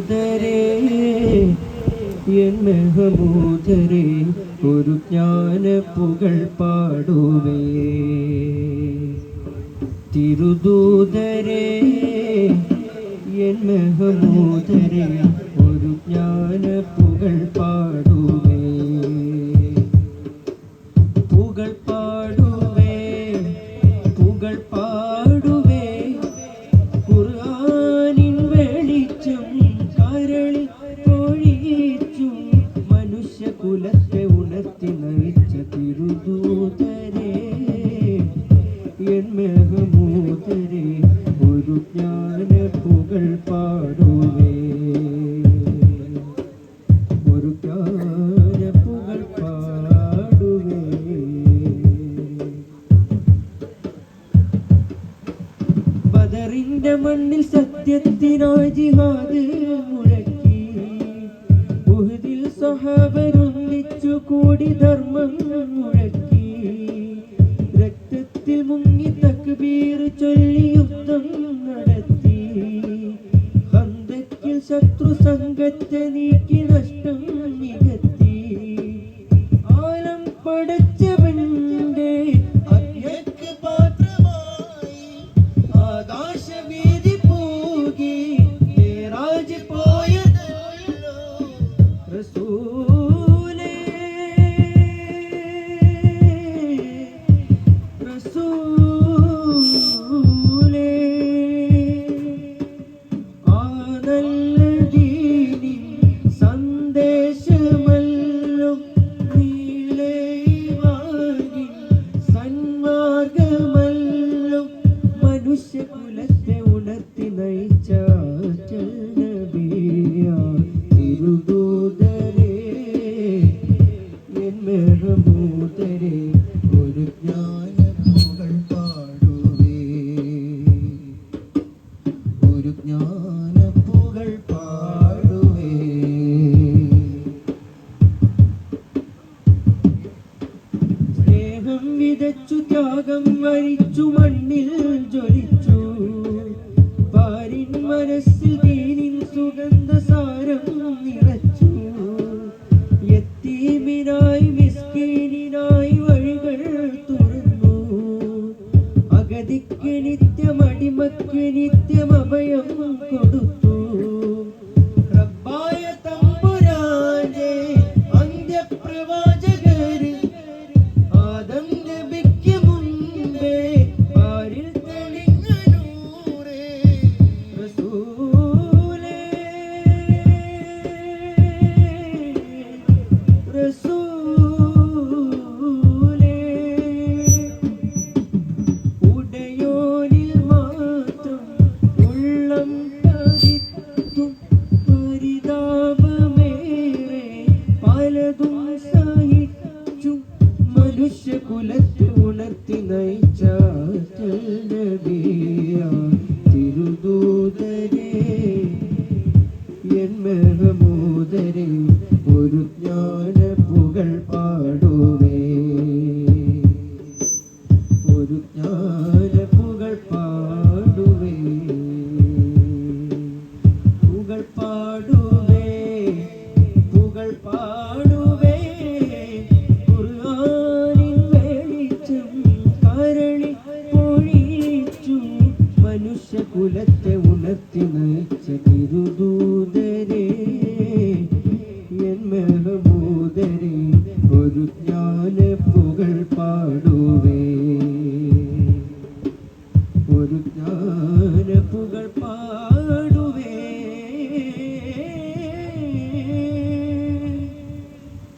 തിരുദൂതരേ N മെഹമൂദരെ ഒരു ജ്ഞാന പുകൾ പാടുവേ. തിരുദൂതരേ N മെഹമൂദരെ ഒരു ജ്ഞാന പുകൾ പാടുവേ. പുകൾ പാടുവേ പുകൾ പാടുവേ ബദറിന്റെ മണ്ണിൽ സത്യത്തിനായി ജിഹാദ് മുഴക്കി. ഉഹദിൽ സഹാബരൊന്നിച്ചു കൂടി ധർമ്മം മുഴക്കി. രക്തത്തിൽ മുങ്ങി തക്ബീർ ചൊല്ലി യുദ്ധം നടത്തി. ഹന്തക്കിൽ ശത്രു സംഘത്തെ നീക്കി നഷ്ടം നികത്തി. ആലം പടച്ചവന്റെ യത്തീമിനായി മിസ്കീനിനായി വഴികൾ തുറന്നു. അഗതിക്ക് നിത്യം അടിമക്ക് നിത്യം അഭയം കൊടുത്തു. ഉണർത്തി നയിച്ച തിരുദൂതരേ എൻ മെഹമൂദരേ ഒരു ജ്ഞാന പുകൾ പാടുവേ. ഒരു ജ്ഞാന പുകൾ പാടുവേ മനുഷ്യകുലത്തെ ഉണർത്തി നയിച്ച തിരുദൂതരെ എന്മൂതരെ ഒരു ജ്ഞാന പുകൾ പാടുവേ. ഒരു ജ്ഞാന